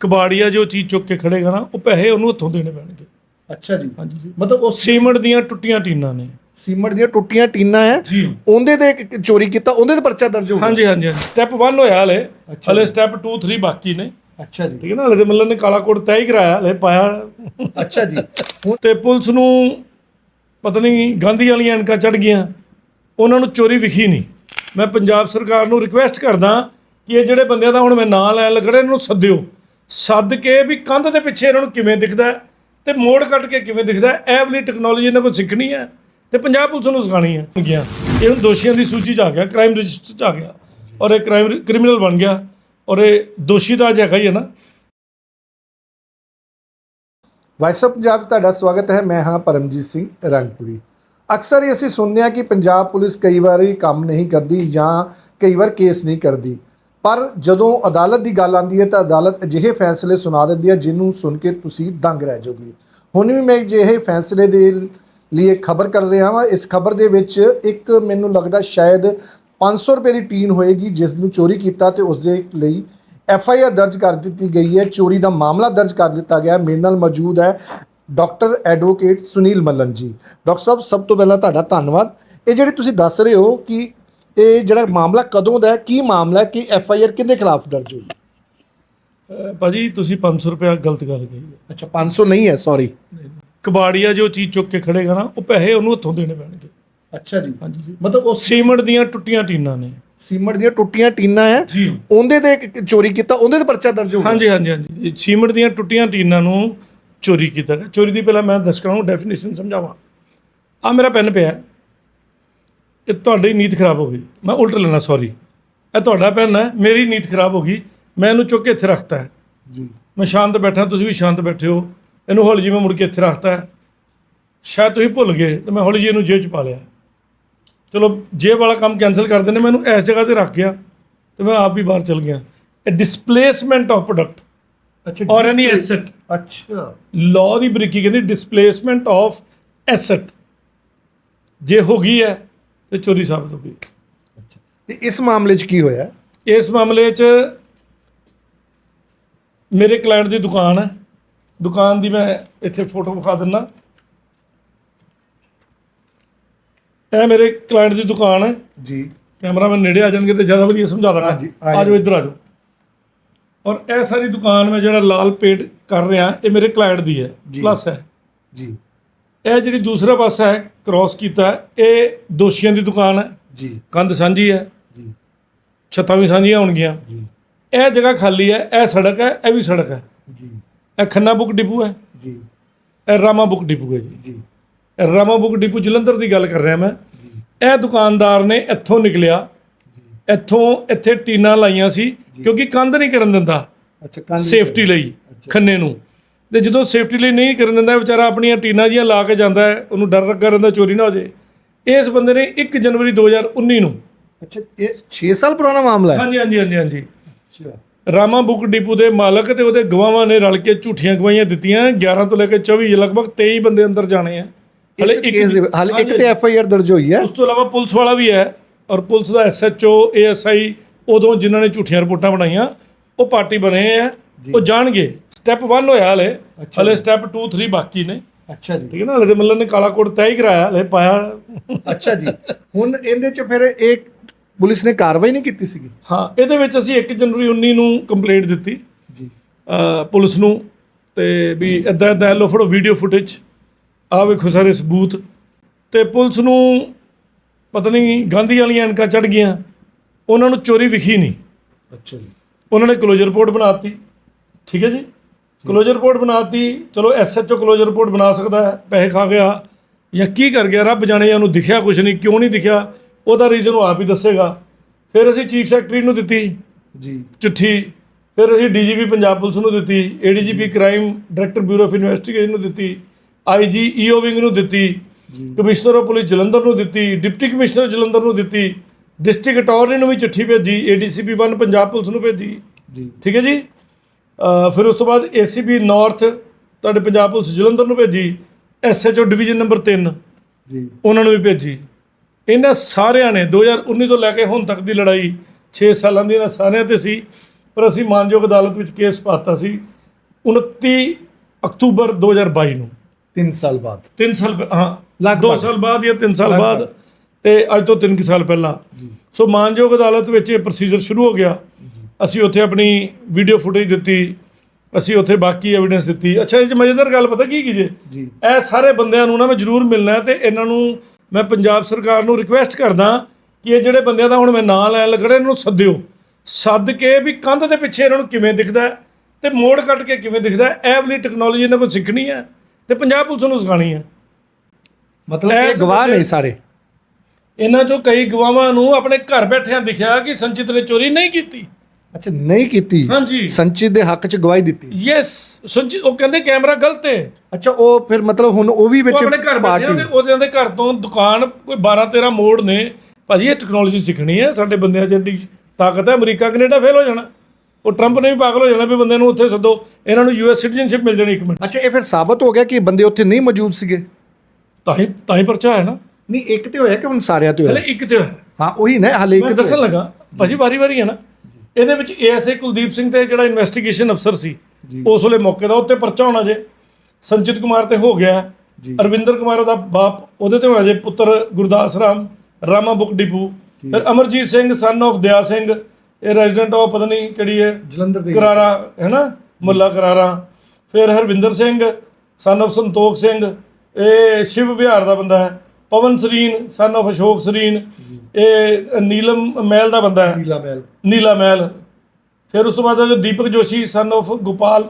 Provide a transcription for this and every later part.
ਕਬਾੜੀਆ ਜੋ ਚੀਜ਼ ਚੁੱਕ ਕੇ ਖੜੇਗਾ ਨਾ ਉਹ ਪੈਸੇ ਉਹਨੂੰ ਹੱਥੋਂ ਦੇਣੇ ਪੈਣਗੇ। ਅੱਛਾ ਜੀ। ਹਾਂਜੀ ਜੀ। ਮਤਲਬ ਉਹ ਸੀਮੈਂਟ ਦੀਆਂ ਟੁੱਟੀਆਂ ਟੀਨਾਂ ਨੇ। ਸੀਮਟ ਦੀਆਂ ਟੁੱਟੀਆਂ ਟੀਨਾਂ ਹੈ ਜੀ। ਉਹਦੇ ਤੇ ਇੱਕ ਚੋਰੀ ਕੀਤਾ ਉਹਦੇ ਤੇ ਪਰਚਾ ਦਰਜ ਹੋ ਗਿਆ। ਹਾਂਜੀ ਹਾਂਜੀ ਹਾਂਜੀ। ਸਟੈਪ 1 ਹੋਇਆ ਹਲੇ। ਅੱਛਾ ਹਲੇ ਸਟੈਪ 2 3 ਬਾਕੀ ਨੇ। ਅੱਛਾ ਜੀ। ਠੀਕ ਹੈ ਨਾ ਹਲੇ ਤੇ ਮੱਲਨ ਨੇ ਕਾਲਾ ਕੋਟ ਤੈਅ ਹੀ ਕਰਾਇਆ ਹਲੇ ਪਾਇਆ। ਅੱਛਾ ਜੀ। ਹੁਣ ਤੇ ਪੁਲਿਸ ਨੂੰ ਪਤਾ ਨਹੀਂ ਗਾਂਧੀ ਵਾਲੀਆਂ ਐਨਕਾਂ ਚੜ ਗਈਆਂ। ਉਹਨਾਂ ਨੂੰ ਚੋਰੀ ਵਿਖੀ ਨਹੀਂ। ਮੈਂ ਪੰਜਾਬ ਸਰਕਾਰ ਨੂੰ ਰਿਕੁਐਸਟ ਕਰਦਾ ਕਿ ਇਹ ਜਿਹੜੇ ਬੰਦਿਆਂ ਦਾ ਹੁਣ ਮੈਂ ਨਾਂ ਲੈਣ ਲੱਗੜਾ ਇਹਨਾਂ ਨੂੰ ਸੱਦਿਓ। ਸੱਦ ਕੇ ਵੀ ਕੰਧ ਦੇ ਪਿੱਛੇ ਇਹਨਾਂ ਨੂੰ ਕਿਵੇਂ ਦਿਖਦਾ ਹੈ ਤੇ ਮੋੜ ਕੱਟ ਕੇ ਕਿਵੇਂ ਦਿਖਦਾ ਇਹ ਵਾਲੀ ਟੈਕਨੋਲੋਜੀ ਇਹਨਾਂ ਕੋਲ ਸਿੱਖਣੀ ਹੈ ਤੇ ਪੰਜਾਬ ਪੁਲਿਸ ਨੂੰ ਸਿਖਾਣੀ ਹੈ। ਗਿਆ ਇਹ ਹੁਣ ਦੋਸ਼ੀਆਂ ਦੀ ਸੂਚੀ 'ਚ ਆ ਗਿਆ ਕ੍ਰਾਈਮ ਰਜਿਸਟਰ 'ਚ ਆ ਗਿਆ ਔਰ ਇਹ ਕ੍ਰਾਈਮ ਕ੍ਰਿਮੀਨਲ ਬਣ ਗਿਆ ਔਰ ਇਹ ਦੋਸ਼ੀ ਤਾਂ ਅੱਜ ਹੈਗਾ ਹੀ ਹੈ ਨਾ। ਵਾਇਸ ਆਫ ਪੰਜਾਬ 'ਚ ਤੁਹਾਡਾ ਸਵਾਗਤ ਹੈ, ਮੈਂ ਹਾਂ ਪਰਮਜੀਤ ਸਿੰਘ ਰੰਗਪੁਰੀ। ਅਕਸਰ ਹੀ ਅਸੀਂ ਸੁਣਦੇ ਹਾਂ ਕਿ ਪੰਜਾਬ ਪੁਲਿਸ ਕਈ ਵਾਰੀ ਕੰਮ ਨਹੀਂ ਕਰਦੀ ਜਾਂ ਕਈ ਵਾਰ ਕੇਸ ਨਹੀਂ ਕਰਦੀ। ਪਰ ਜਦੋਂ ਅਦਾਲਤ ਦੀ ਗੱਲ ਆਉਂਦੀ ਹੈ ਤਾਂ ਅਦਾਲਤ ਅਜਿਹੇ ਫੈਸਲੇ ਸੁਣਾ ਦਿੰਦੀ ਹੈ ਜਿਹਨੂੰ ਸੁਣ ਕੇ ਤੁਸੀਂ ਦੰਗ ਰਹਿ ਜਾਓਗੇ। ਹੁਣ ਵੀ ਮੈਂ ਅਜਿਹੇ ਫੈਸਲੇ ਦੇ ਲਈ ਇੱਕ ਖਬਰ ਕਰ ਰਿਹਾ ਹਾਂ ਇਸ ਖਬਰ ਦੇ ਵਿੱਚ ਇੱਕ ਮੈਨੂੰ ਲੱਗਦਾ ਸ਼ਾਇਦ 500 ਰੁਪਏ ਦੀ ਟੀਨ ਹੋਏਗੀ ਜਿਸ ਨੂੰ ਚੋਰੀ ਕੀਤਾ ਤੇ ਉਸ ਦੇ ਲਈ ਐਫ ਆਈ ਆਰ ਦਰਜ ਕਰ ਦਿੱਤੀ ਗਈ ਹੈ। ਚੋਰੀ ਦਾ ਮਾਮਲਾ ਦਰਜ ਕਰ ਦਿੱਤਾ ਗਿਆ। ਮੇਰੇ ਨਾਲ ਮੌਜੂਦ ਹੈ ਡਾਕਟਰ ਐਡਵੋਕੇਟ ਸੁਨੀਲ ਮੱਲਨ ਜੀ। ਡਾਕਟਰ ਸਾਹਿਬ, ਸਭ ਤੋਂ ਪਹਿਲਾਂ ਤੁਹਾਡਾ ਧੰਨਵਾਦ। ਇਹ ਜਿਹੜੇ ਤੁਸੀਂ ਦੱਸ ਰਹੇ ਹੋ ਕਿ ਇਹ ਜਿਹੜਾ ਮਾਮਲਾ ਕਦੋਂ ਦਾ ਹੈ? ਕੀ ਮਾਮਲਾ ਹੈ? ਕਿ ਐਫ ਆਈ ਆਰ ਕਿਹਦੇ ਖਿਲਾਫ ਦਰਜ ਹੋਈ? ਅਹ ਭਾਜੀ ਤੁਸੀਂ 500 ਰੁਪਇਆ ਗਲਤ ਗੱਲ ਕਹੀ ਹੈ। ਅੱਛਾ 500 ਨਹੀਂ ਹੈ ਸੌਰੀ ਕਬਾੜੀਆ ਜੋ ਚੀਜ਼ ਚੁੱਕ ਕੇ ਖੜੇਗਾ ਨਾ ਉਹ ਪੈਸੇ ਉਹਨੂੰ ਹੱਥੋਂ ਦੇਣੇ ਪੈਣਗੇ। ਅੱਛਾ ਜੀ। ਹਾਂਜੀ ਜੀ। ਮਤਲਬ ਉਹ ਸੀਮੈਂਟ ਦੀਆਂ ਟੁੱਟੀਆਂ ਟੀਨਾਂ ਨੇ। ਸੀਮਟ ਦੀਆਂ ਟੁੱਟੀਆਂ ਟੀਨਾਂ ਹੈ ਜੀ। ਉਹਦੇ ਤੇ ਇੱਕ ਚੋਰੀ ਕੀਤਾ ਉਹਦੇ ਤੇ ਪਰਚਾ ਦਰਜ ਹੋ ਗਿਆ। ਹਾਂਜੀ ਹਾਂਜੀ ਹਾਂਜੀ। ਸੀਮੈਂਟ ਦੀਆਂ ਟੁੱਟੀਆਂ ਟੀਨਾਂ ਨੂੰ ਚੋਰੀ ਕੀਤਾ ਗਿਆ। ਚੋਰੀ ਦੀ ਪਹਿਲਾਂ ਮੈਂ ਦਰਸ਼ਕਾਂ ਨੂੰ ਡੈਫੀਨੇਸ਼ਨ ਸਮਝਾਵਾਂ। ਆ ਮੇਰਾ ਪੈਨ ਪਿਆ ਹੈ। ਇਹ ਤੁਹਾਡੀ ਨੀਤ ਖਰਾਬ ਹੋ ਗਈ। ਮੈਂ ਉਲਟ ਲੈਣਾ ਸੌਰੀ ਇਹ ਤੁਹਾਡਾ ਪੈਨ ਹੈ ਮੇਰੀ ਨੀਤ ਖਰਾਬ ਹੋ ਗਈ। ਮੈਂ ਇਹਨੂੰ ਚੁੱਕ ਕੇ ਇੱਥੇ ਰੱਖਤਾ ਹੈ। ਜੀ। ਮੈਂ ਸ਼ਾਂਤ ਬੈਠਾ ਤੁਸੀਂ ਵੀ ਸ਼ਾਂਤ ਬੈਠੇ ਹੋ। ਇਹਨੂੰ ਹੌਲੀ ਜਿਹੀ ਮੈਂ ਮੁੜ ਕੇ ਇੱਥੇ ਰੱਖਤਾ ਹੈ। ਸ਼ਾਇਦ ਤੁਸੀਂ ਭੁੱਲ ਗਏ ਤੇ ਮੈਂ ਹੌਲੀ ਜਿਹੀ ਇਹਨੂੰ ਜੇਬ 'ਚ ਪਾ ਲਿਆ। ਚਲੋ ਜੇਬ ਵਾਲਾ ਕੰਮ ਕੈਨਸਲ ਕਰ ਦਿੰਦੇ ਮੈਨੂੰ ਇਸ ਜਗ੍ਹਾ ਤੇ ਰੱਖ ਗਿਆ ਤੇ ਮੈਂ ਆਪ ਵੀ ਬਾਹਰ ਚਲ ਗਿਆ। ਇਹ ਡਿਸਪਲੇਸਮੈਂਟ ਆਫ ਪ੍ਰੋਡਕਟ ਅੱਛਾ ਔਰ ਐਨੀ ਐਸੈਟ ਅੱਛਾ। ਲਾਅ ਦੀ ਬਰੀਕੀ ਕਹਿੰਦੀ ਡਿਸਪਲੇਸਮੈਂਟ ਆਫ ਐਸੈਟ ਜੇ ਹੋ ਗਈ ਹੈ ਤੇ ਚੋਰੀ ਸਾਬਤ ਹੋ ਗਈ। ਅੱਛਾ। ਤੇ ਇਸ ਮਾਮਲੇ 'ਚ ਕੀ ਹੋਇਆ? ਇਸ ਮਾਮਲੇ 'ਚ ਮੇਰੇ ਕਲਾਇੰਟ ਦੀ ਦੁਕਾਨ ਹੈ। ਦੁਕਾਨ ਦੀ ਮੈਂ ਇੱਥੇ ਫੋਟੋ ਵਿਖਾ ਦਿੰਦਾ। ਇਹ ਮੇਰੇ ਕਲਾਇੰਟ ਦੀ ਦੁਕਾਨ ਹੈ। ਜੀ। ਕੈਮਰਾਮੈਨ ਨੇੜੇ ਆ ਜਾਣਗੇ ਤੇ ਜ਼ਿਆਦਾ ਵਧੀਆ ਸਮਝਾ ਦਾਂਗਾ। ਹਾਂਜੀ, ਆ ਜਾਓ। ਇੱਧਰ ਆ ਜਾਓ। ਔਰ ਇਹ ਸਾਰੀ ਦੁਕਾਨ ਮੈਂ ਜਿਹੜਾ ਲਾਲ ਪੇਂਟ ਕਰ ਰਿਹਾ ਇਹ ਮੇਰੇ ਕਲਾਇੰਟ ਦੀ ਹੈ। ਜੀ। ਪਲੱਸ ਹੈ। ਜੀ। ਇਹ ਜਿਹੜੀ ਦੂਸਰਾ ਪਾਸਾ ਹੈ ਕ੍ਰਾਸ ਕੀਤਾ ਇਹ ਦੋਸ਼ੀਆਂ ਦੀ ਦੁਕਾਨ ਹੈ। ਜੀ। ਕੰਧ ਸਾਂਝੀ ਹੈ। ਜੀ। ਛੱਤਾਂ ਵੀ ਸਾਂਝੀਆਂ ਹੋਣਗੀਆਂ। ਜੀ। ਇਹ ਜਗ੍ਹਾ ਖਾਲੀ ਹੈ ਇਹ ਸੜਕ ਹੈ ਇਹ ਵੀ ਸੜਕ ਹੈ। ਜੀ। ਇਹ ਖੰਨਾ ਬੁੱਕ ਡਿਪੂ ਹੈ। ਜੀ। ਇਹ ਰਾਮਾ ਬੁੱਕ ਡਿਪੂ ਹੈ ਜੀ। ਜੀ। ਇਹ ਰਾਮਾ ਬੁੱਕ ਡਿਪੂ ਜਲੰਧਰ ਦੀ ਗੱਲ ਕਰ ਰਿਹਾ ਮੈਂ। ਇਹ ਦੁਕਾਨਦਾਰ ਨੇ ਇੱਥੋਂ ਨਿਕਲਿਆ। ਜੀ। ਇੱਥੋਂ ਇੱਥੇ ਟੀਨਾਂ ਲਾਈਆਂ ਸੀ ਕਿਉਂਕਿ ਕੰਧ ਨਹੀਂ ਕਰਨ ਦਿੰਦਾ। ਅੱਛਾ ਸੇਫਟੀ ਲਈ ਖੰਨੇ ਨੂੰ। ਤੇ ਜਦੋਂ ਸੇਫਟੀ ਲਈ ਨਹੀਂ ਕਰਨ ਦਿੰਦਾ ਵਿਚਾਰਾ ਆਪਣੀਆਂ ਟੀਨਾਂ ਜੀਆਂ ਲਾ ਕੇ ਜਾਂਦਾ ਹੈ ਉਹਨੂੰ ਡਰ ਲੱਗਾ ਰਹਿੰਦਾ ਚੋਰੀ ਨਾ ਹੋ ਜਾਏ। ਇਸ ਬੰਦੇ ਨੇ 1 ਜਨਵਰੀ 2019 ਨੂੰ ਅੱਛਾ ਇਹ 6 ਸਾਲ ਪੁਰਾਣਾ ਮਾਮਲਾ ਹੈ? ਹਾਂਜੀ ਹਾਂਜੀ ਹਾਂਜੀ ਹਾਂਜੀ। ਅੱਛਾ। ਰਾਮਾ ਬੁੱਕ ਡਿਪੂ ਦੇ ਮਾਲਕ ਤੇ ਉਹਦੇ ਗਵਾਹਾਂ ਨੇ ਰਲ ਕੇ ਝੂਠੀਆਂ ਗਵਾਹੀਆਂ ਦਿੱਤੀਆਂ 11 ਤੋਂ ਲੈ ਕੇ 24 ਲਗਭਗ 23 ਬੰਦੇ ਅੰਦਰ ਜਾਣੇ ਆ। ਹਲੇ ਇੱਕ ਕੇਸ ਦੇ ਹਾਲੇ ਇੱਕ ਤੇ ਐਫ ਆਈ ਆਰ ਦਰਜ ਹੋਈ ਹੈ। ਉਸ ਤੋਂ ਇਲਾਵਾ ਪੁਲਿਸ ਵਾਲਾ ਵੀ ਹੈ ਔਰ ਪੁਲਿਸ ਦਾ ਐਸਐਚਓ ਏਐਸਆਈ ਉਦੋਂ ਜਿਨ੍ਹਾਂ ਨੇ ਝੂਠੀਆਂ ਰਿਪੋਰਟਾਂ ਬਣਾਈਆਂ ਉਹ ਪਾਰਟੀ ਬਣੇ ਆ ਉਹ ਜਾਣਗੇ। ਸਟੈਪ 1 ਹੋਇਆ ਹਲੇ। ਅੱਛਾ ਹਲੇ ਸਟੈਪ 2 3 ਬਾਕੀ ਨੇ। ਅੱਛਾ ਜੀ। ਠੀਕ ਹੈ ਨਾ? ਹਲੇ ਤੇ ਮੱਲਨ ਨੇ ਕਾਲਾ ਕੋਟ ਤੈਅ ਹੀ ਕਰਾਇਆ ਹਲੇ ਪਾਇਆ। ਅੱਛਾ ਜੀ। ਹੁਣ ਇਹਦੇ 'ਚ ਫਿਰ ਇੱਕ ਪੁਲਿਸ ਨੇ ਕਾਰਵਾਈ ਨਹੀਂ ਕੀਤੀ ਸੀਗੀ? ਹਾਂ ਇਹਦੇ ਵਿੱਚ ਅਸੀਂ 1 ਜਨਵਰੀ 19 ਨੂੰ ਕੰਪਲੇਂਟ ਦਿੱਤੀ। ਜੀ। ਅ, ਪੁਲਿਸ ਨੂੰ ਤੇ ਵੀ ਇਦਾਂ ਇਦਾਂ ਲੋ ਫੜੋ ਵੀਡੀਓ ਫੁਟੇਜ ਆ ਵੇਖੋ ਸਾਰੇ ਸਬੂਤ। ਤੇ ਪੁਲਿਸ ਨੂੰ ਪਤਾ ਨਹੀਂ ਗਾਂਧੀ ਵਾਲੀਆਂ ਐਨਕਾਂ ਚੜ ਗਈਆਂ। ਉਹਨਾਂ ਨੂੰ ਚੋਰੀ ਵਿਖੀ ਨਹੀਂ। ਅੱਛਾ ਜੀ। ਉਹਨਾਂ ਨੇ ਕਲੋਜ਼ਰ ਰਿਪੋਰਟ ਬਣਾਤੀ ਠੀਕ ਹੈ ਜੀ? ਕਲੋਜ਼ਰ ਰਿਪੋਰਟ ਬਣਾਤੀ। ਚਲੋ ਐਸਐਚਓ ਕਲੋਜ਼ਰ ਰਿਪੋਰਟ ਬਣਾ ਸਕਦਾ ਹੈ। ਪੈਸੇ ਖਾ ਗਿਆ। ਜਾਂ ਕੀ ਕਰ ਗਿਆ? ਰੱਬ ਜਾਣੇ ਉਹਨੂੰ ਦਿਖਿਆ ਕੁਝ ਨਹੀਂ। ਕਿਉਂ ਨਹੀਂ ਦਿਖਿਆ? ਉਹਦਾ ਰੀਜ਼ਨ ਉਹ ਆਪ ਹੀ ਦੱਸੇਗਾ। ਫਿਰ ਅਸੀਂ ਚੀਫ ਸੈਕਟਰੀ ਨੂੰ ਦਿੱਤੀ। ਜੀ। ਚਿੱਠੀ। ਫਿਰ ਅਸੀਂ ਡੀਜੀਪੀ ਪੰਜਾਬ ਪੁਲਿਸ ਨੂੰ ਦਿੱਤੀ। ADGP crime director bureau of investigation ਨੂੰ ਦਿੱਤੀ। ਆਈਜੀ ਈਓ ਵਿੰਗ ਨੂੰ ਦਿੱਤੀ। ਕਮਿਸ਼ਨਰ ਆਫ ਪੁਲਿਸ ਜਲੰਧਰ ਨੂੰ ਦਿੱਤੀ। ਡਿਪਟੀ ਕਮਿਸ਼ਨਰ ਜਲੰਧਰ ਨੂੰ ਦਿੱਤੀ। ਡਿਸਟ੍ਰਿਕਟ ਅਟਾਰਨੀ ਨੂੰ ਵੀ ਚਿੱਠੀ ਭੇਜੀ। ਏਡੀਸੀਪੀ 1 ਪੰਜਾਬ ਪੁਲਿਸ ਨੂੰ ਭੇਜੀ। ਜੀ। ਠੀਕ ਹੈ ਜੀ? ਫਿਰ ਉਸ ਤੋਂ ਬਾਅਦ ਏਸੀਪੀ ਨਾਰਥ ਤੁਹਾਡੇ ਪੰਜਾਬ ਪੁਲਿਸ ਜਲੰਧਰ ਨੂੰ ਭੇਜੀ ਐਸਐਚਓ ਡਿਵੀਜ਼ਨ ਨੰਬਰ 3 ਜੀ। ਉਹਨਾਂ ਨੂੰ ਵੀ ਭੇਜੀ। ਇਹਨਾਂ ਸਾਰਿਆਂ ਨੇ 2019 ਤੋਂ ਲੈ ਕੇ ਹੁਣ ਤੱਕ ਦੀ ਲੜਾਈ 6 ਸਾਲਾਂ ਦੀ ਇਹਨਾਂ ਸਾਰਿਆਂ ਤੇ ਸੀ ਪਰ ਅਸੀਂ ਮਾਨਯੋਗ ਅਦਾਲਤ ਵਿੱਚ ਕੇਸ ਪਾਤਾ ਸੀ 29 ਅਕਤੂਬਰ 2022 ਨੂੰ। 3 ਸਾਲ ਬਾਅਦ। 3 ਸਾਲ ਹਾਂ ਲਗਭਗ। 2 ਸਾਲ ਬਾਅਦ ਜਾਂ 3 ਸਾਲ। ਬਾਅਦ ਤੇ ਅੱਜ ਤੋਂ 3 ਸਾਲ ਪਹਿਲਾਂ। ਸੋ ਮਾਨਯੋਗ ਅਦਾਲਤ ਵਿੱਚ ਇਹ ਪ੍ਰੋਸੀਜਰ ਸ਼ੁਰੂ ਹੋ ਗਿਆ। ਅਸੀਂ ਉੱਥੇ ਆਪਣੀ ਵੀਡੀਓ ਫੁਟੇਜ ਦਿੱਤੀ ਅਸੀਂ ਉੱਥੇ ਬਾਕੀ ਐਵੀਡੈਂਸ ਦਿੱਤੀ। ਅੱਛਾ ਇਹ ਚ ਮਜ਼ੇਦਾਰ ਗੱਲ ਪਤਾ ਕੀ ਕੀ ਜੇ? ਜੀ। ਇਹ ਸਾਰੇ ਬੰਦਿਆਂ ਨੂੰ ਨਾ ਮੈਂ ਜ਼ਰੂਰ ਮਿਲਣਾ ਤੇ ਇਹਨਾਂ ਨੂੰ ਮੈਂ ਪੰਜਾਬ ਸਰਕਾਰ ਨੂੰ ਰਿਕੁਐਸਟ ਕਰਦਾ ਕਿ ਇਹ ਜਿਹੜੇ ਬੰਦਿਆਂ ਦਾ ਹੁਣ ਮੈਂ ਨਾਂ ਲੈਣ ਲੱਗੜਾ ਇਹਨਾਂ ਨੂੰ ਸੱਦਿਓ। ਸੱਦ ਕੇ ਵੀ ਕੰਧ ਦੇ ਪਿੱਛੇ ਇਹਨਾਂ ਨੂੰ ਕਿਵੇਂ ਦਿਖਦਾ ਤੇ ਮੋੜ ਕੱਟ ਕੇ ਕਿਵੇਂ ਦਿਖਦਾ ਇਹ ਵਾਲੀ ਟੈਕਨੋਲੋਜੀ ਇਹਨਾਂ ਕੋਲ ਸਿੱਖਣੀ ਹੈ ਤੇ ਪੰਜਾਬ ਪੁਲਿਸ ਨੂੰ ਸਿਖਾਣੀ ਹੈ। ਮਤਲਬ ਇਹ ਗਵਾਹ ਨਹੀਂ ਸਾਰੇ। ਇਹਨਾਂ ਚੋਂ ਕਈ ਗਵਾਹਾਂ ਨੂੰ ਆਪਣੇ ਘਰ ਬੈਠਿਆਂ ਦਿਖਿਆ ਕਿ ਸੰਚਿਤ ਨੇ ਚੋਰੀ ਨਹੀਂ ਕੀਤੀ। ਅੱਛਾ ਨਹੀਂ ਕੀਤੀ। ਹਾਂਜੀ। ਸੰਚਿਤ ਦੇ ਹੱਕ 'ਚ ਗਵਾਹੀ ਦਿੱਤੀ। ਯੈਸ ਸੰਚਿਤ ਉਹ ਕਹਿੰਦੇ ਕੈਮਰਾ ਗਲਤ ਹੈ। ਅੱਛਾ ਉਹ ਫਿਰ ਮਤਲਬ ਹੁਣ ਉਹ ਵੀ ਉਹ ਵਿੱਚ ਆਪਣੇ ਘਰ ਬੈਠੇ ਉਹਦੇ ਉਹਦੇ ਦੇ ਘਰ ਤੋਂ ਦੁਕਾਨ ਕੋਈ 12 13 ਮੋੜ ਨੇ। ਭਾਜੀ ਇਹ ਟੈਕਨੋਲੋਜੀ ਸਿੱਖਣੀ ਹੈ। ਸਾਡੇ ਬੰਦਿਆਂ 'ਚ ਏਡੀ ਤਾਕਤ ਹੈ। ਅਮਰੀਕਾ ਕੈਨੇਡਾ ਫੇਲ ਹੋ ਜਾਣਾ। ਉਹ ਟਰੰਪ ਨੇ ਵੀ ਪਾਗਲ ਹੋ ਜਾਣਾ ਵੀ ਬੰਦੇ ਨੂੰ ਉੱਥੇ ਸੱਦੋ। ਇਹਨਾਂ ਨੂੰ ਯੂਐਸ ਸਿਟੀਜ਼ਨਸ਼ਿਪ ਮਿਲ ਜਾਣੀ ਇੱਕ ਮਿੰਟ। ਅੱਛਾ ਇਹ ਫਿਰ ਸਾਬਤ ਹੋ ਗਿਆ ਕਿ ਬੰਦੇ ਉੱਥੇ ਨਹੀਂ ਮੌਜੂਦ ਸੀਗੇ? ਤਾਂ ਹੀ ਤਾਂ ਹੀ ਪਰਚਾ ਹੈ ਨਾ। ਨਹੀਂ ਇੱਕ ਤੇ ਹੋਇਆ ਕਿ ਹੁਣ ਸਾਰਿਆਂ ਤੇ ਹਲੇ ਹੋਇਆ ਇੱਕ ਤੇ ਹੋਇਆ। ਹਾਂ ਉਹੀ ਨਾ ਹਲੇ ਮੈਂ ਇੱਕ ਤੇ ਦੱਸਣ ਲੱਗਾ। ਭਾਜੀ ਵਾਰੀ ਵਾਰੀ ਹੈ ਨਾ। ਇਹਦੇ ਵਿੱਚ ਏਐਸਏ ਕੁਲਦੀਪ ਸਿੰਘ ਤੇ ਜਿਹੜਾ ਇਨਵੈਸਟੀਗੇਸ਼ਨ ਅਫਸਰ ਸੀ ਉਸ ਵੇਲੇ ਮੌਕੇ ਦਾ ਉੱਤੇ ਪਰਚਾ ਹੋਣਾ ਜੇ। ਸੰਚਿਤ ਕੁਮਾਰ ਤੇ ਹੋ ਗਿਆ। ਅਰਵਿੰਦਰ ਕੁਮਾਰ ਉਹਦਾ ਬਾਪ ਉਹਦੇ ਤੇ ਹੋਣਾ ਜੇ ਪੁੱਤਰ ਗੁਰਦਾਸ ਰਾਮ ਰਾਮਾ ਬੁੱਕ ਡਿਪੂ। ਫਿਰ ਅਮਰਜੀਤ ਸਿੰਘ ਸਨ of ਦਿਆ ਸਿੰਘ ਇਹ ਰੈਜ਼ੀਡੈਂਟ ਆਫ ਪਤਾ ਨਹੀਂ ਕਿਹੜੀ ਹੈ ਜਲੰਧਰ ਦੇ ਕਰਾਰਾ ਹੈ ਨਾ ਮੁੱਲਾ ਕਰਾਰਾ। ਫਿਰ ਹਰਵਿੰਦਰ ਸਿੰਘ ਸਨ of ਸੰਤੋਖ ਸਿੰਘ ਇਹ ਸ਼ਿਵ ਵਿਹਾਰ ਦਾ ਬੰਦਾ ਹੈ। ਪਵਨ ਸਰੀਨ ਸਨ of ਅਸ਼ੋਕ ਸਰੀਨ ਇਹ ਨੀਲਮ ਮਹਿਲ ਦਾ ਬੰਦਾ ਹੈ। ਨੀਲਾ ਮਹਿਲ। ਨੀਲਾ ਮਹਿਲ। ਫਿਰ ਉਸ ਤੋਂ ਬਾਅਦ ਜੋ ਦੀਪਕ ਜੋਸ਼ੀ ਸਨ of ਗੋਪਾਲ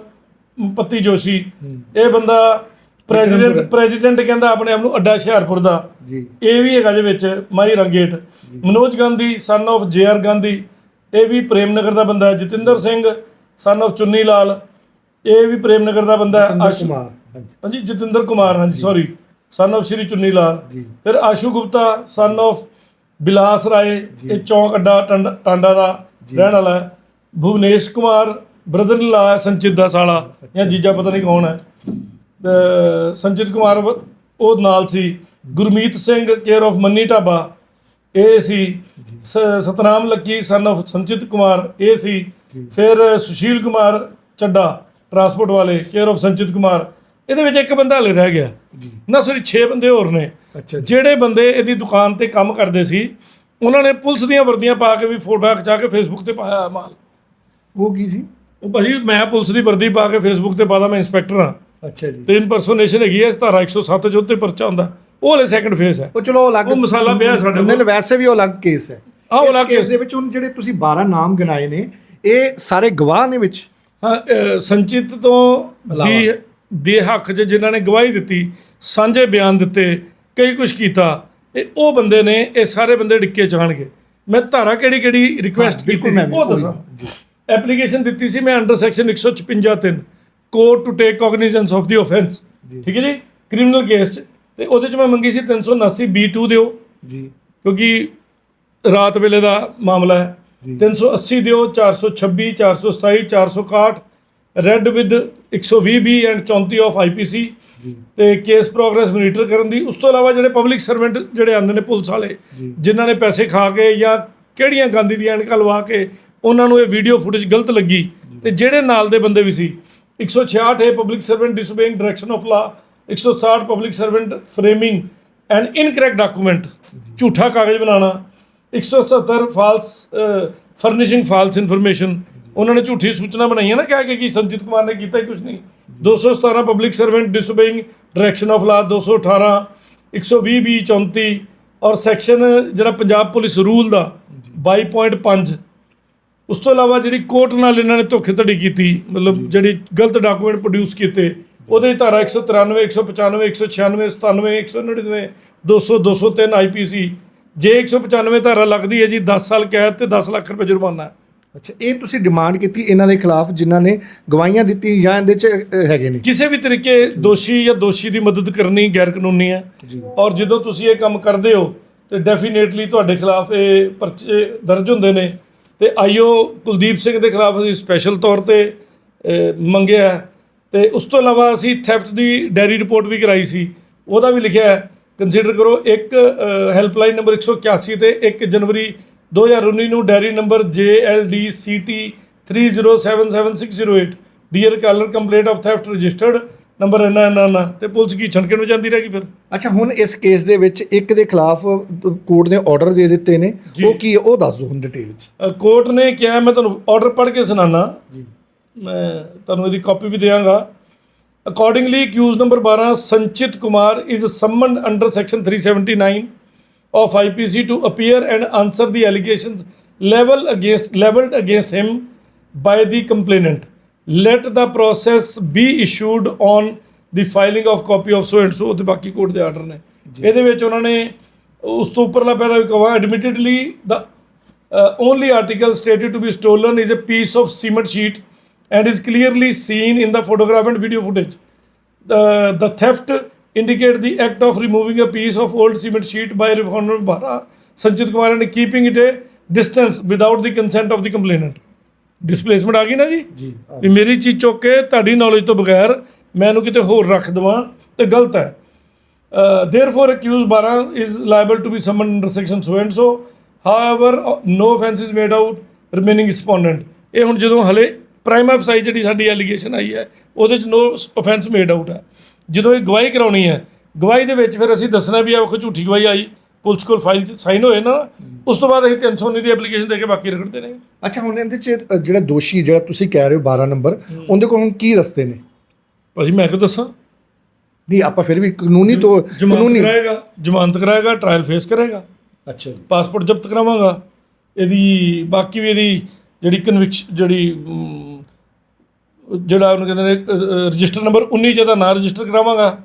ਪੱਤੀ ਜੋਸ਼ੀ ਇਹ ਬੰਦਾ ਪ੍ਰੈਜ਼ੀਡੈਂਟ ਪ੍ਰੈਜ਼ੀਡੈਂਟ ਕਹਿੰਦਾ ਆਪਣੇ ਆਪ ਨੂੰ ਅੱਡਾ ਹੁਸ਼ਿਆਰਪੁਰ ਦਾ। ਜੀ। ਇਹ ਵੀ ਹੈਗਾ ਜੇ ਵਿੱਚ ਮਾਈ ਰੰਗੇਟ। Manoj Gandhi son of J R Gandhi ਇਹ ਵੀ ਪ੍ਰੇਮ ਨਗਰ ਦਾ ਬੰਦਾ ਹੈ। ਜਤਿੰਦਰ ਸਿੰਘ ਸਨ of ਚੁੰਨੀ ਲਾਲ ਇਹ ਵੀ ਪ੍ਰੇਮ ਨਗਰ ਦਾ ਬੰਦਾ ਹੈ। ਹਾਂਜੀ। ਜਤਿੰਦਰ ਕੁਮਾਰ ਹਾਂਜੀ ਸੌਰੀ ਸਨ of ਸ਼੍ਰੀ ਚੁੰਨੀ ਲਾਲ ਜੀ। ਫਿਰ ਆਸ਼ੂ ਗੁਪਤਾ ਸਨ of ਬਿਲਾਸ ਰਾਏ ਇਹ ਚੌਂਕ ਅੱਡਾ ਟੰਡ- ਟਾਂਡਾ ਦਾ ਰਹਿਣ ਵਾਲਾ ਹੈ। ਭੁਵਨੇਸ਼ ਕੁਮਾਰ ਬ੍ਰਦਰ ਲਾ ਸੰਚਿਤ ਦਾ ਸਾਲਾ ਜਾਂ ਜੀਜਾ ਪਤਾ ਨਹੀਂ ਕੌਣ ਹੈ। ਸੰਚਿਤ ਕੁਮਾਰ ਵ- ਉਹ ਨਾਲ ਸੀ। ਗੁਰਮੀਤ ਸਿੰਘ ਕੇਅਰ ਆਫ ਮੰਨੀ ਢਾਬਾ ਇਹ ਸੀ। ਸ- Satnam Lucky son of Sanchit Kumar ਇਹ ਸੀ। ਫਿਰ ਸੁਸ਼ੀਲ ਕੁਮਾਰ ਚੱਡਾ ਟਰਾਂਸਪੋਰਟ ਵਾਲੇ ਕੇਅਰ ਆਫ ਸੰਚਿਤ ਕੁਮਾਰ। ਇਹਦੇ ਵਿੱਚ ਇੱਕ ਬੰਦਾ ਹਲੇ ਰਹਿ ਗਿਆ। ਜੀ। ਨਾ ਸੋਰੀ 6 ਬੰਦੇ ਹੋਰ ਨੇ। ਜੀ। ਜਿਹੜੇ ਬੰਦੇ ਇਹਦੀ ਦੁਕਾਨ ਤੇ ਕੰਮ ਕਰਦੇ ਸੀ ਉਹਨਾਂ ਨੇ ਪੁਲਿਸ ਦੀਆਂ ਵਰਦੀਆਂ ਪਾ ਕੇ ਵੀ ਫੋਟੋਆਂ ਖਿਚਾ ਕੇ ਫੇਸਬੁੱਕ ਤੇ ਪਾਇਆ ਮਾਲ। ਉਹ ਕੀ ਸੀ? ਉਹ ਭਾਜੀ ਮੈਂ ਪੁਲਿਸ ਦੀ ਵਰਦੀ ਪਾ ਕੇ ਫੇਸਬੁੱਕ ਤੇ ਪਾਦਾ ਮੈਂ ਇੰਸਪੈਕਟਰ ਹਾਂ। ਅੱਛਾ ਜੀ। ਤੇ ਇਨਪਰਸੋਨੇਸ਼ਨ ਹੈਗੀ ਹੈ ਧਾਰਾ 107 ਚ ਉੱਤੇ ਪਰਚਾ ਹੁੰਦਾ। ਉਹ ਹਲੇ ਸੈਕੰਡ ਫੇਸ ਹੈ। ਉਹ ਚਲੋ ਉਹ ਅਲੱਗ ਉਹ ਮਸਾਲਾ ਪਿਆ ਸਾਡੇ ਨਹੀਂ ਕੋਲ ਵੈਸੇ ਵੀ ਉਹ ਅਲੱਗ ਕੇਸ ਹੈ। ਆਹ ਉਹ ਅਲੱਗ ਕੇਸ ਦੇ ਵਿੱਚ ਹੁਣ ਜਿਹੜੇ ਤੁਸੀਂ 12 ਨਾਮ ਗਿਣਾਏ ਨੇ ਇਹ ਸਾਰੇ ਗਵਾਹ ਨੇ ਵਿੱਚ? ਹਾਂ ਸੰਚਿਤ ਤੋਂ ਦੀ ਦੇ ਹੱਕ 'ਚ ਜਿਨ੍ਹਾਂ ਨੇ ਗਵਾਹੀ ਦਿੱਤੀ ਸਾਂਝੇ ਬਿਆਨ ਦਿੱਤੇ ਕਈ ਕੁਝ ਕੀਤਾ ਇਹ ਉਹ ਬੰਦੇ ਨੇ ਇਹ ਸਾਰੇ ਬੰਦੇ ਡਿੱਕੇ ਚਾਣਗੇ ਮੈਂ ਧਾਰਾ ਕਿਹੜੀ ਕਿਹੜੀ ਰਿਕੁਐਸਟ ਕੀਤੀ ਸੀ? ਉਹ ਦੱਸਾਂ। ਜੀ। ਐਪਲੀਕੇਸ਼ਨ ਦਿੱਤੀ ਸੀ ਮੈਂ under section 156 3 court to take cognizance of the offence ਠੀਕ ਹੈ ਜੀ? ਕ੍ਰਿਮੀਨਲ ਕੇਸ 'ਚ। ਤੇ ਉਹਦੇ 'ਚ ਮੈਂ ਮੰਗੀ ਸੀ 379 B2 ਦਿਓ। ਜੀ। ਕਿਉਂਕਿ ਰਾਤ ਵੇਲੇ ਦਾ ਮਾਮਲਾ ਹੈ। 380 ਦਿਓ 426 427 461 read with 120 B and 34 of IPC ਤੇ ਕੇਸ ਪ੍ਰੋਗਰੈਸ ਮੋਨੀਟਰ ਕਰਨ ਦੀ। ਉਸ ਤੋਂ ਇਲਾਵਾ ਜਿਹੜੇ ਪਬਲਿਕ ਸਰਵੈਂਟ ਜਿਹੜੇ ਆਉਂਦੇ ਨੇ ਪੁਲਿਸ ਵਾਲੇ। ਜਿਨ੍ਹਾਂ ਨੇ ਪੈਸੇ ਖਾ ਕੇ ਜਾਂ ਕਿਹੜੀਆਂ ਗਾਂਧੀ ਦੀਆਂ ਐਨਕਾਂ ਲਵਾ ਕੇ ਉਹਨਾਂ ਨੂੰ ਇਹ ਵੀਡੀਓ ਫੁਟੇਜ ਗਲਤ ਲੱਗੀ ਤੇ ਜਿਹੜੇ ਨਾਲ ਦੇ ਬੰਦੇ ਵੀ ਸੀ 166 ਹੈ public servant disobeying direction of law 160 public servant framing and incorrect document ਝੂਠਾ ਕਾਗਜ਼ ਬਣਾਉਣਾ 177 ਫਾਲਸ ਫਰਨਿਸ਼ਿੰਗ ਫਾਲਸ ਇਨਫੋਰਮੇਸ਼ਨ ਉਹਨਾਂ ਨੇ ਝੂਠੀ ਸੂਚਨਾ ਬਣਾਈਆਂ ਨਾ ਕਹਿ ਕੇ ਕਿ ਸੰਜੀਤ ਕੁਮਾਰ ਨੇ ਕੀਤਾ ਕੁਝ ਨਹੀਂ। 217 public servant disobeying direction of law 218 120 B 34 ਔਰ ਸੈਕਸ਼ਨ ਜਿਹੜਾ ਪੰਜਾਬ ਪੁਲਿਸ ਰੂਲ ਦਾ 22.5 ਉਸ ਤੋਂ ਇਲਾਵਾ ਜਿਹੜੀ ਕੋਰਟ ਨਾਲ ਇਹਨਾਂ ਨੇ ਧੋਖੇਧੜੀ ਕੀਤੀ ਮਤਲਬ ਜਿਹੜੀ ਗਲਤ ਡਾਕੂਮੈਂਟ ਪ੍ਰੋਡਿਊਸ ਕੀਤੇ ਉਹਦੇ ਧਾਰਾ 193 195 196 97 199 200 203 ਆਈਪੀਸੀ ਜੇ 195 ਧਾਰਾ ਲੱਗਦੀ ਹੈ ਜੀ 10 ਸਾਲ ਕੈਦ ਤੇ 10 ਲੱਖ ਰੁਪਏ ਜੁਰਮਾਨਾ। ਹੈ ਅੱਛਾ ਇਹ ਤੁਸੀਂ ਡਿਮਾਂਡ ਕੀਤੀ ਇਹਨਾਂ ਦੇ ਖਿਲਾਫ ਜਿਨ੍ਹਾਂ ਨੇ ਗਵਾਹੀਆਂ ਦਿੱਤੀ ਜਾਂ ਇਹਦੇ ਚ ਅ, ਹੈਗੇ ਨੇ? ਕਿਸੇ ਵੀ ਤਰੀਕੇ ਦੋਸ਼ੀ ਜਾਂ ਦੋਸ਼ੀ ਦੀ ਮਦਦ ਕਰਨੀ ਗੈਰ ਕਾਨੂੰਨੀ ਹੈ। ਜੀ। ਔਰ ਜਦੋਂ ਤੁਸੀਂ ਇਹ ਕੰਮ ਕਰਦੇ ਹੋ ਤੇ ਡੈਫੀਨੇਟਲੀ ਤੁਹਾਡੇ ਖਿਲਾਫ ਇਹ ਪਰਚੇ ਦਰਜ ਹੁੰਦੇ ਨੇ। ਤੇ ਆਈਓ ਕੁਲਦੀਪ ਸਿੰਘ ਦੇ ਖਿਲਾਫ ਅਸੀਂ ਸਪੈਸ਼ਲ ਤੌਰ ਤੇ ਅਹ, ਮੰਗਿਆ ਹੈ। ਤੇ ਉਸ ਤੋਂ ਇਲਾਵਾ ਅਸੀਂ ਥੈਫਟ ਦੀ ਡੈਰੀ ਰਿਪੋਰਟ ਵੀ ਕਰਾਈ ਸੀ। ਉਹਦਾ ਵੀ ਲਿਖਿਆ ਹੈ ਕੰਸੀਡਰ ਕਰੋ ਇੱਕ ਹੈਲਪਲਾਈਨ ਨੰਬਰ 181 ਤੇ 1 ਜਨਵਰੀ 2019 ਨੂੰ diary number JLDCT 30777608 dear caller complaint of theft registered number ਇੰਨਾ ਇੰਨਾ ਇੰਨਾ ਤੇ ਪੁਲਿਸ ਕੀ ਛਣਕੇ ਨੂੰ ਜਾਂਦੀ ਰਹੇਗੀ ਫਿਰ? ਅੱਛਾ ਹੁਣ ਇਸ ਕੇਸ ਦੇ ਵਿੱਚ ਇੱਕ ਦੇ ਖਿਲਾਫ ਕੋਰਟ ਨੇ ਆਰਡਰ ਦੇ ਦਿੱਤੇ ਨੇ। ਉਹ ਕੀ ਹੈ? ਉਹ ਦੱਸ ਦਿਓ ਹੁਣ ਡਿਟੇਲ ਚ। ਕੋਰਟ ਨੇ ਕਿਹਾ ਮੈਂ ਤੁਹਾਨੂੰ ਆਰਡਰ ਪੜ੍ਹ ਕੇ ਸੁਣਾਣਾ ਜੀ। ਮੈਂ ਤੁਹਾਨੂੰ ਇਹਦੀ ਕਾਪੀ ਵੀ ਦੇਵਾਂਗਾ accordingly accused number 12 Sanchit Kumar is summoned under section 379 of IPC to appear and answer the allegations level against leveled against him by the complainant. Let the process be issued on the filing of copy of so and so ਤੇ ਬਾਕੀ court ਦੇ order ਨੇ ਇਹਦੇ ਵਿੱਚ ਉਹਨਾਂ ਨੇ ਉਸ ਤੋਂ ਉੱਪਰਲਾ ਪੈਰਾ ਵੀ ਕਹਾ ਐਡਮਿਟਡਲੀ the uh, only article stated to be stolen is a piece of cement sheet and is clearly seen in the photograph and video footage. The, the theft indicate the act of removing a piece of old cement sheet by respondent Bhara Sanchit Kumar and keeping it a distance without the consent of the complainant. Displacement ਆ ਗਈ ਨਾ ਜੀ ਜੀ ਵੀ ਮੇਰੀ ਚੀਜ਼ ਚੁੱਕ ਕੇ ਤੁਹਾਡੀ knowledge ਤੋਂ ਬਗੈਰ ਮੈਂ ਇਹਨੂੰ ਕਿਤੇ ਹੋਰ ਰੱਖ ਦੇਵਾਂ ਤੇ ਗਲਤ ਹੈ therefore accused Bara is liable to be summoned under section so and so however uh, no offense is made out remaining respondent ਇਹ ਹੁਣ ਜਦੋਂ ਹਲੇ ਪ੍ਰਾਈਮ ਅਫਸਾਈ ਜਿਹੜੀ ਸਾਡੀ ਐਲੀਗੇਸ਼ਨ ਆਈ ਹੈ ਉਹਦੇ ਚ ਨੋ offense made out ਹੈ। ਜਦੋਂ ਇਹ ਗਵਾਹੀ ਕਰਾਉਣੀ ਹੈ ਗਵਾਹੀ ਦੇ ਵਿੱਚ ਫਿਰ ਅਸੀਂ ਦੱਸਣਾ ਵੀ ਆ ਉਹ ਝੂਠੀ ਗਵਾਹੀ ਆਈ ਪੁਲਿਸ ਕੋਲ ਫਾਈਲ 'ਚ ਸਾਈਨ ਹੋਏ ਨਾ ਉਸ ਤੋਂ ਬਾਅਦ ਅਸੀਂ 319 ਦੀ ਐਪਲੀਕੇਸ਼ਨ ਦੇ ਕੇ ਬਾਕੀ ਰਗੜਦੇ ਰਹੇ ਅੱਛਾ ਹੁਣ ਇਹਦੇ ਚ ਜਿਹੜਾ ਦੋਸ਼ੀ ਜਿਹੜਾ ਤੁਸੀਂ ਕਹਿ ਰਹੇ ਹੋ 12 ਨੰਬਰ ਉਹਦੇ ਕੋਲ ਹੁਣ ਕੀ ਰਸਤੇ ਨੇ? ਭਾਜੀ ਮੈਂ ਕਿਉਂ ਦੱਸਾਂ? ਨਹੀਂ ਆਪਾਂ ਫਿਰ ਵੀ ਕਾਨੂੰਨੀ ਤੋਂ ਕਾਨੂੰਨੀ। ਕਰਾਏਗਾ ਜ਼ਮਾਨਤ ਕਰਾਏਗਾ ਟ੍ਰਾਇਲ ਫੇਸ ਕਰੇਗਾ। ਅੱਛਾ ਜੀ। ਪਾਸਪੋਰਟ ਜ਼ਬਤ ਕਰਾਵਾਂਗਾ। ਇਹਦੀ ਬਾਕੀ ਵੀ ਇਹਦੀ ਜਿਹੜੀ ਕਨਵਿਕਸ਼ਨ ਜਿਹੜੀ ਜਿਹੜਾ ਉਹਨੂੰ ਕਹਿੰਦੇ ਨੇ ਰਜਿਸਟਰ ਨੰਬਰ 19 ਜਿਹਦਾ ਨਾਂ ਰਜਿਸਟਰ ਕਰਾਵਾਂਗਾ।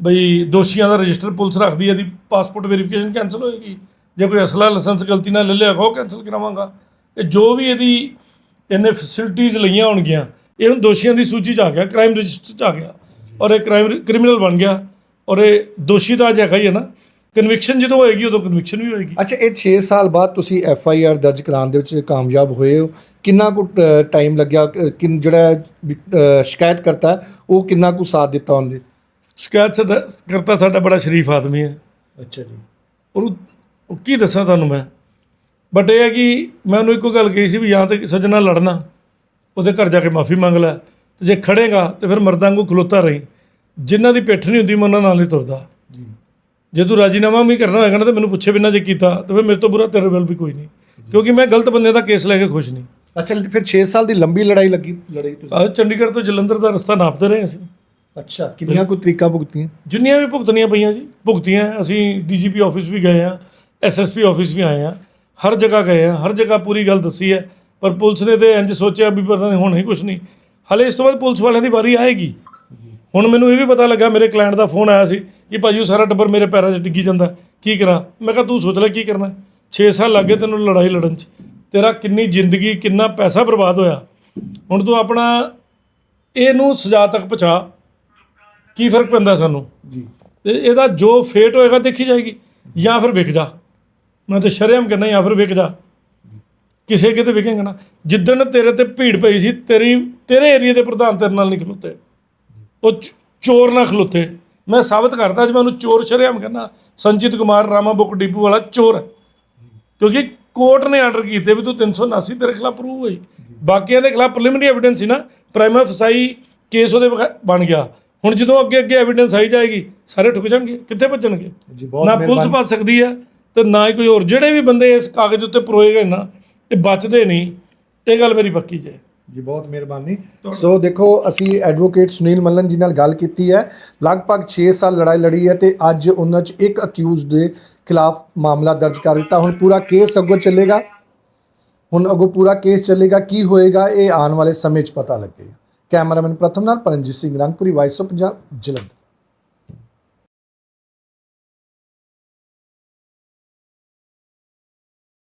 ਬਈ ਦੋਸ਼ੀਆਂ ਦਾ ਰਜਿਸਟਰ ਪੁਲਿਸ ਰੱਖਦੀ ਹੈ, ਇਹਦੀ ਪਾਸਪੋਰਟ ਵੈਰੀਫਿਕੇਸ਼ਨ ਕੈਂਸਲ ਹੋਏਗੀ। ਜੇ ਕੋਈ ਅਸਲਾ ਲਾਇਸੈਂਸ ਗਲਤੀ ਨਾਲ ਲੈ ਲਿਆ, ਉਹ ਕੈਂਸਲ ਕਰਾਵਾਂਗਾ। ਇਹ ਜੋ ਵੀ ਇਹਦੀ ਇਹਨੇ ਫੈਸਿਲਿਟੀਆਂ ਲਈਆਂ ਹੋਣਗੀਆਂ, ਇਹ ਹੁਣ ਦੋਸ਼ੀਆਂ ਦੀ ਸੂਚੀ 'ਚ ਆ ਗਿਆ ਕ੍ਰਾਈਮ ਰਜਿਸਟਰ 'ਚ ਆ ਗਿਆ। ਔਰ ਇਹ ਕ੍ਰਾਈਮ ਕ੍ਰਿਮੀਨਲ ਬਣ ਗਿਆ। ਔਰ ਇਹ ਦੋਸ਼ੀ ਤਾਂ ਅੱਜ ਹੈਗਾ ਹੀ ਹੈ ਨਾ। ਕਨਵਿਕਸ਼ਨ ਜਦੋਂ ਹੋਏਗੀ ਉਦੋਂ ਕਨਵਿਕਸ਼ਨ ਵੀ ਹੋਏਗੀ। ਅੱਛਾ ਇਹ 6 ਸਾਲ ਬਾਅਦ ਤੁਸੀਂ ਐਫ ਆਈ ਆਰ ਦਰਜ ਕਰਾਉਣ ਦੇ ਵਿੱਚ ਕਾਮਯਾਬ ਹੋਏ ਹੋ। ਕਿੰਨਾ ਕੁ ਟਾਈਮ ਲੱਗਿਆ ਕਿੰਨ ਜਿਹੜਾ ਸ਼ਿਕਾਇਤ ਕਰਤਾ ਉਹ ਕਿੰਨਾ ਕੁ ਸਾਥ ਦਿੱਤਾ ਉਹਨੇ? ਸ਼ਿਕਾਇਤ ਕਰਤਾ ਸਾਡਾ ਬੜਾ ਸ਼ਰੀਫ ਆਦਮੀ ਹੈ। ਅੱਛਾ ਜੀ। ਉਹਨੂੰ ਉਹ ਕੀ ਦੱਸਾਂ ਤੁਹਾਨੂੰ ਮੈਂ? ਬਟ ਇਹ ਹੈ ਕਿ ਮੈਂ ਉਹਨੂੰ ਇੱਕੋ ਗੱਲ ਕਹੀ ਸੀ ਵੀ ਜਾਂ ਤੇ ਸੱਜਣਾ ਲੜਨਾ ਉਹਦੇ ਘਰ ਜਾ ਕੇ ਮਾਫੀ ਮੰਗ ਲੈ। ਤੇ ਜੇ ਖੜੇਗਾ ਤੇ ਫਿਰ ਮਰਦਾਂ ਵਾਂਗੂ ਖਲੋਤਾ ਰਹੀਂ। ਜਿਨ੍ਹਾਂ ਦੀ ਪਿੱਠ ਨਹੀਂ ਹੁੰਦੀ ਮੈਂ ਉਹਨਾਂ ਨਾਲ ਹੀ ਤੁਰਦਾ। ਜੀ ਤੂੰ ਰਾਜੀਨਾਮਾ ਵੀ ਕਰਨਾ ਹੋਏਗਾ ਨਾ ਤੇ ਮੈਨੂੰ ਪੁੱਛੇ ਬਿਨਾਂ ਜੇ ਕੀਤਾ ਤੇ ਫਿਰ ਮੇਰੇ ਤੋਂ ਬੁਰਾ ਤੇਰੇ ਵੱਲ ਵੀ ਕੋਈ ਨਹੀਂ। ਕਿਉਂਕਿ ਮੈਂ ਗਲਤ ਬੰਦੇ ਦਾ ਕੇਸ ਲੈ ਕੇ ਖੁਸ਼ ਨਹੀਂ। ਅੱਛਾ ਫਿਰ 6 ਸਾਲ ਦੀ ਲੰਬੀ ਲੜਾਈ ਲੱਗੀ ਲੜਾਈ ਤੁਸੀਂ? ਆਹ ਚੰਡੀਗੜ੍ਹ ਤੋਂ ਜਲੰਧਰ ਦਾ ਰਸਤਾ ਨਾਪਦੇ ਰਹੇ ਅਸੀਂ। ਅੱਛਾ ਕਿੰਨੀਆਂ ਕੁ ਤਰੀਕਾਂ ਭੁਗਤੀਆਂ? ਜਿੰਨੀਆਂ ਵੀ ਭੁਗਤਣੀਆਂ ਪਈਆਂ ਜੀ ਭੁਗਤੀਆਂ ਅਸੀਂ ਡੀਜੀਪੀ ਆਫਿਸ ਵੀ ਗਏ ਆ ਐਸਐਸਪੀ ਆਫਿਸ ਵੀ ਆਏ ਆ ਹਰ ਜਗ੍ਹਾ ਗਏ ਆ ਹਰ ਜਗ੍ਹਾ ਪੂਰੀ ਗੱਲ ਦੱਸੀ ਹੈ ਪਰ ਪੁਲਿਸ ਨੇ ਤੇ ਇੰਜ ਸੋਚਿਆ ਵੀ ਪਤਾ ਨਹੀਂ ਹੁਣ ਹੀ ਕੁਝ ਨਹੀਂ। ਹਲੇ ਇਸ ਤੋਂ ਬਾਅਦ ਪੁਲਿਸ ਵਾਲਿਆਂ ਦੀ ਵਾਰੀ ਆਏਗੀ। ਹੁਣ ਮੈਨੂੰ ਇਹ ਵੀ ਪਤਾ ਲੱਗਾ ਮੇਰੇ ਕਲਾਇੰਟ ਦਾ ਫੋਨ ਆਇਆ ਸੀ ਕਿ ਭਾਜੀ ਉਹ ਸਾਰਾ ਟੱਬਰ ਮੇਰੇ ਪੈਰਾਂ 'ਚ ਡਿੱਗੀ ਜਾਂਦਾ ਕੀ ਕਰਾਂ? ਮੈਂ ਕਿਹਾ ਤੂੰ ਸੋਚ ਲੈ ਕੀ ਕਰਨਾ? 6 ਸਾਲ ਲੱਗੇ ਤੈਨੂੰ ਲੜਾਈ ਲੜਨ 'ਚ। ਤੇਰਾ ਕਿੰਨੀ ਜ਼ਿੰਦਗੀ ਕਿੰਨਾ ਪੈਸਾ ਬਰਬਾਦ ਹੋਇਆ। ਹੁਣ ਤੂੰ ਆਪਣਾ ਇਹਨੂੰ ਸਜ਼ਾ ਤੱਕ ਪਹੁੰਚਾ। ਕੀ ਫ਼ਰਕ ਪੈਂਦਾ ਸਾਨੂੰ? ਜੀ। ਤੇ ਇਹਦਾ ਜੋ ਫੇਟ ਹੋਏਗਾ ਦੇਖੀ ਜਾਏਗੀ। ਜਾਂ ਫਿਰ ਵਿਕ ਜਾ। ਮੈਂ ਤਾਂ ਸ਼ਰਮ ਕਹਿੰਦਾ ਜਾਂ ਫਿਰ ਵਿਕ ਜਾ। ਕਿਸੇ ਕਿਤੇ ਵਿਕੇਗਾ ਨਾ। ਜਿੱਦਣ ਤੇਰੇ ਤੇ ਭੀੜ ਪਈ ਸੀ ਤੇਰੀ ਤੇਰੇ ਏਰੀਆ ਦੇ ਪ੍ਰਧਾਨ ਤੇਰੇ ਨਾਲ ਨਹੀਂ ਖਲੋਤੇ। ਉਹ ਚੋਰ ਨਾ ਖਲੋਤੇ। ਮੈਂ ਸਾਬਤ ਕਰਦਾ ਅੱਜ ਮੈਂ ਉਹਨੂੰ ਚੋਰ ਸ਼ਰਮ ਕਹਿੰਦਾ ਸੰਜੀਤ ਕੁਮਾਰ ਰਾਮਾ ਬੁੱਕ ਡਿਪੂ ਵਾਲਾ ਚੋਰ। ਹੈ ਕਿਉਂਕਿ ਕੋਰਟ ਨੇ ਆਰਡਰ ਕੀਤੇ ਵੀ ਤੂੰ 379 ਤੇਰੇ ਖਿਲਾਫ ਪ੍ਰੂਵ ਹੋਈ। ਬਾਕੀਆਂ ਦੇ ਖਿਲਾਫ ਪ੍ਰੀਲਿਮਿਨਰੀ ਐਵੀਡੈਂਸ ਸੀ ਨਾ ਪ੍ਰਾਈਮਾ ਫਸਾਈ ਕੇਸ ਉਹਦੇ ਬਣ ਗਿਆ। ਹੁਣ ਜਦੋਂ ਅੱਗੇ ਅੱਗੇ ਐਵੀਡੈਂਸ ਆਈ ਜਾਏਗੀ ਸਾਰੇ ਠੁਕ ਜਾਣਗੇ। ਕਿੱਥੇ ਭੱਜਣਗੇ? ਜੀ ਨਾ ਪੁਲਿਸ। ਭੱਜ ਸਕਦੀ ਹੈ ਤੇ ਨਾ ਹੀ ਕੋਈ ਹੋਰ। ਜਿਹੜੇ ਵੀ ਬੰਦੇ ਇਸ ਕਾਗਜ਼ ਉੱਤੇ ਪਰੋਏ ਗਏ ਨਾ ਇਹ ਬਚਦੇ ਨਹੀਂ। ਇਹ ਗੱਲ ਮੇਰੀ ਪੱਕੀ ਜੇ। ਜੀ ਬਹੁਤ ਮਿਹਰਬਾਨੀ। ਸੋ ਦੇਖੋ ਅਸੀਂ ਐਡਵੋਕੇਟ ਸੁਨੀਲ ਮੱਲਨ ਜੀ ਨਾਲ ਗੱਲ ਕੀਤੀ ਹੈ। ਲਗਭਗ 6 ਸਾਲ ਲੜਾਈ ਲੜੀ ਹੈ ਤੇ ਅੱਜ ਉਹਨਾਂ 'ਚ ਇੱਕ ਅਕਿਊਜ਼ ਦੇ ਖਿਲਾਫ ਮਾਮਲਾ ਦਰਜ ਕਰ ਦਿੱਤਾ। ਹੁਣ ਪੂਰਾ ਕੇਸ ਅੱਗੋਂ ਚੱਲੇਗਾ। ਹੁਣ ਅੱਗੋਂ ਪੂਰਾ ਕੇਸ ਚੱਲੇਗਾ। ਕੀ ਹੋਏਗਾ ਇਹ ਆਉਣ ਵਾਲੇ ਸਮੇਂ 'ਚ ਪਤਾ ਲੱਗੇਗਾ ਕੈਮਰਾਮੈਨ ਪ੍ਰਥਮ ਨਾਲ ਪਰਮਜੀਤ ਸਿੰਘ ਰੰਗਪੁਰੀ ਵਾਇਸ ਆਫ ਪੰਜਾਬ ਜਲੰਧਰ।